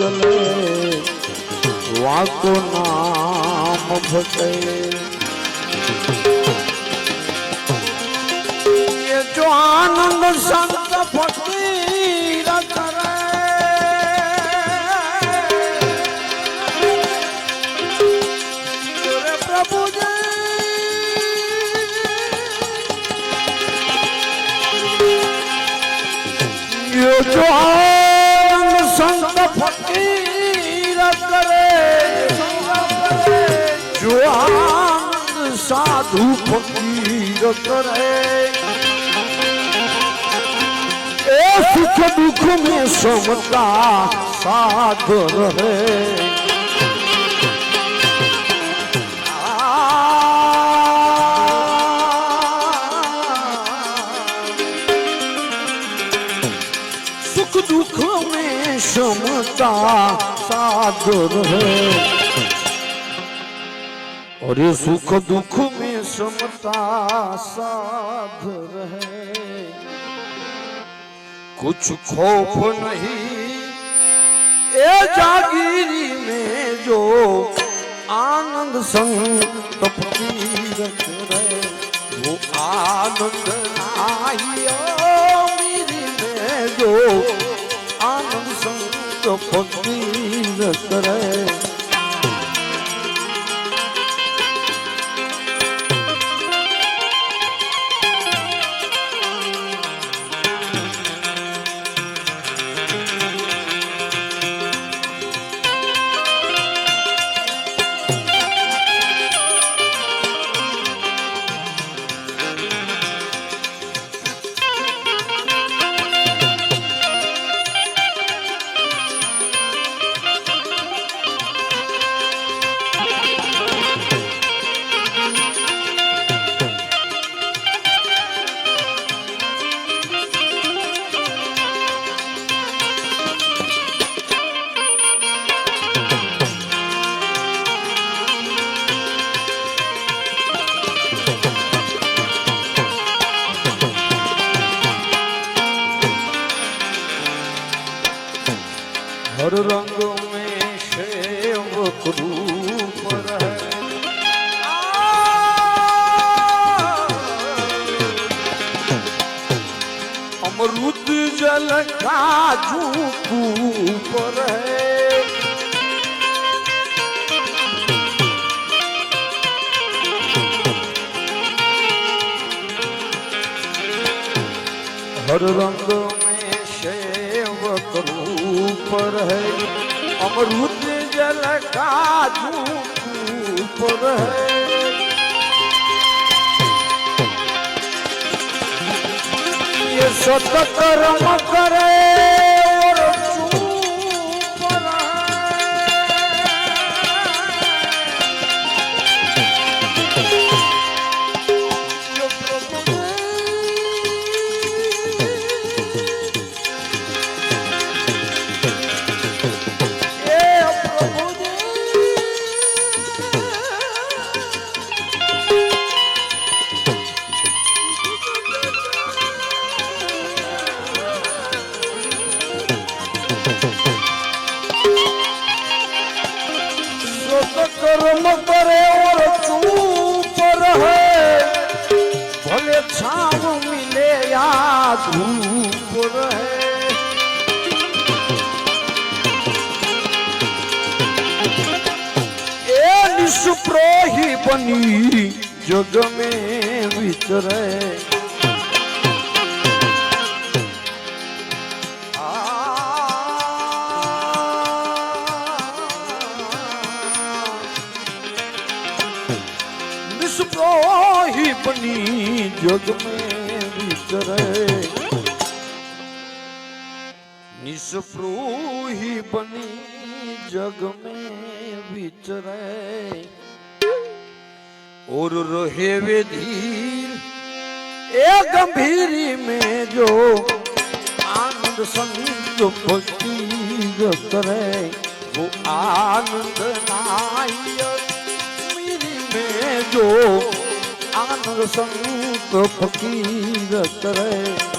ચલે વાકો નામ ભટકે જો આનંદ સંત ફકીર કરે જો તું ફકીર કરે એ સુખ દુઃખ મે સમતા સાધર રે સુખ દુઃખ મે સમતા સાધર રે અરે સુખ દુઃખ समता साथ रहे कुछ खौफ नहीं ए जागीरी में जो आनंद संग फकीर करे वो आनंद आइयो मेरी में जो आनंद संग फकीर करे हर रंग में सेवक रूप रहे अमरुद जल काजू कूप रहे हर रंग में सेवक ઉપર હે. અમૃત જલ કાજુ ઉપર હે. સતત રમ કરે. ની જગ મે વિચરે બની જગ મે વિચરે નિષ્ફ્રોહી બની જગ મે વિચરે और रहे वे धीर ए गंभीरी में जो आनंद संग फकीर करे वो आनंद नायक मेरी में जो आनंद संग फकीर करे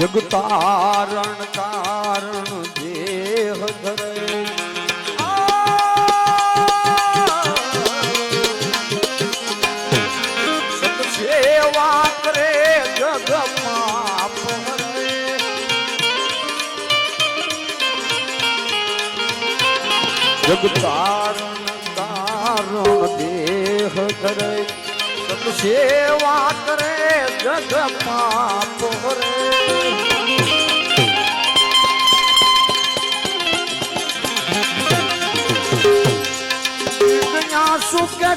જગતારણ કારણ દેહ ધરે. સેવા કરે જગમાં જગતારણ તારણ દેહ ધરે. સેવા કરે જગમાં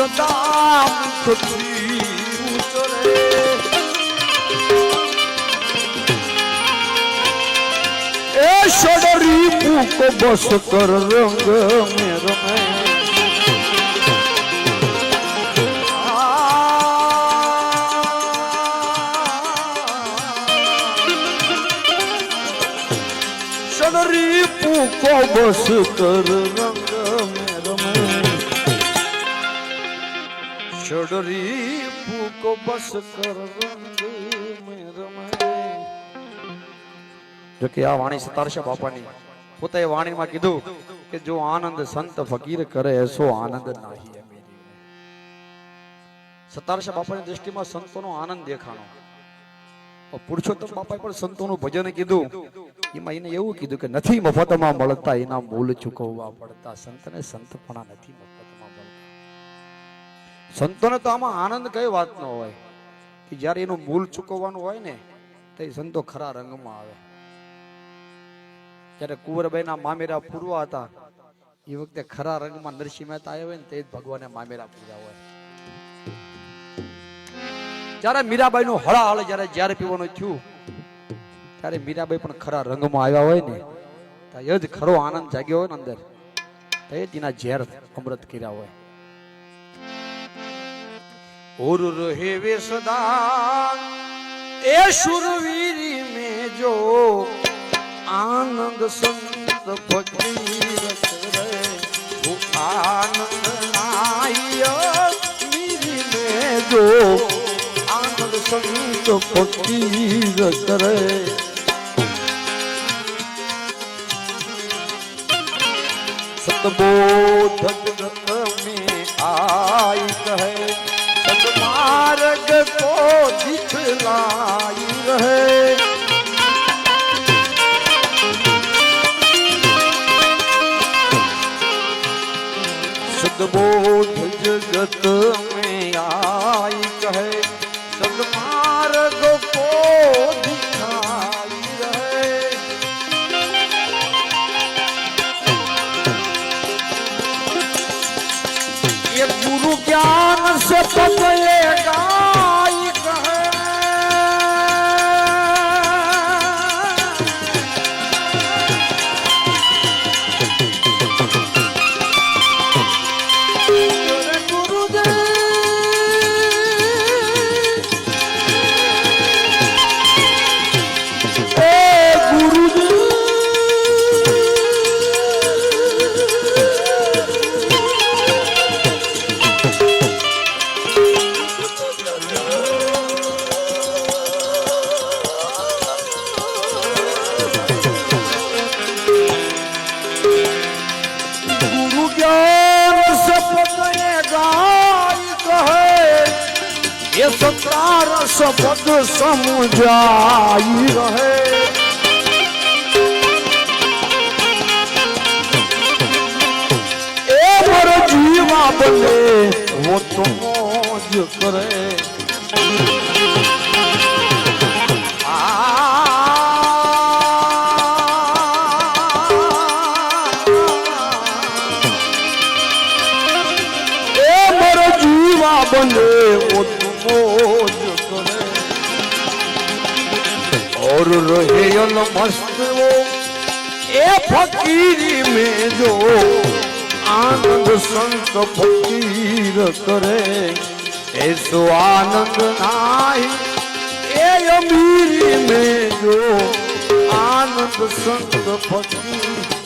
સદા મુખથી ઉતરે એ સડરી મૂકો બસ કર રંગ મે રમે સડરી બસ કર રંગ છોડરી ફૂકો બસ કર જો કે આ વાણી સતારશે બાપાની. પોતે વાણીમાં કીધું કે જો આનંદ સંત ફકીર કરે એસો આનંદ નાહી. સતારશા બાપાની દ્રષ્ટિમાં સંતોનો આનંદ દેખાણો. પુરુષોત્તમ બાપાએ પણ સંતોનું ભજન કીધું. એમાં એને એવું કીધું કે નથી મફતમાં મળતા, એના મૂલ ચૂકવવા પડતા. સંતને સંતપણા નથી મફત સંતોને તો આમાં આનંદ કઈ વાતનો હોય? કે જ્યારે એનું મૂલ ચૂકવવાનું હોય ને, તો એ સંતો ખરા રંગમાં આવે. જ્યારે કુંવરબાઈના મામેરા પૂરવા હતા, એ વખતે ખરા રંગમાં નરસિંહ મહેતા આવ્યા હોય ને, તે જ ભગવાને મામેરા પૂર્યા હોય. જ્યારે મીરાબાઈ નું હળાહળ જ્યારે જ્યારે પીવાનું થયું, ત્યારે મીરાબાઈ પણ ખરા રંગમાં આવ્યા હોય ને એ જ ખરો આનંદ જાગ્યો હોય ને અંદર, તો એ તેના ઝેર અમૃત કર્યા હોય. ઉર હેવે સદા, એ સુરવીરી મે જો આનંદ સંત ફકીર કરે આનંદ નાય મીરી મે જો આનંદ સંત ફકીર કરે સતબોધક दिखलाई रहे सदबोध जगत में आई कहे सदमार्ग को दिखाई रहे ये गुरु ज्ञान से बदलेगा છતાં રસ પદ સમજાઈ રહે. એ મારો જીવા બને વો તો મોજ કરે. રહેલ મસ્તવો, એ ફકીરી મેં જો આનંદ સંત ફકીર કરે એ સો આનંદ નાહી એ અમીરી મેં જો આનંદ સંત ફકીર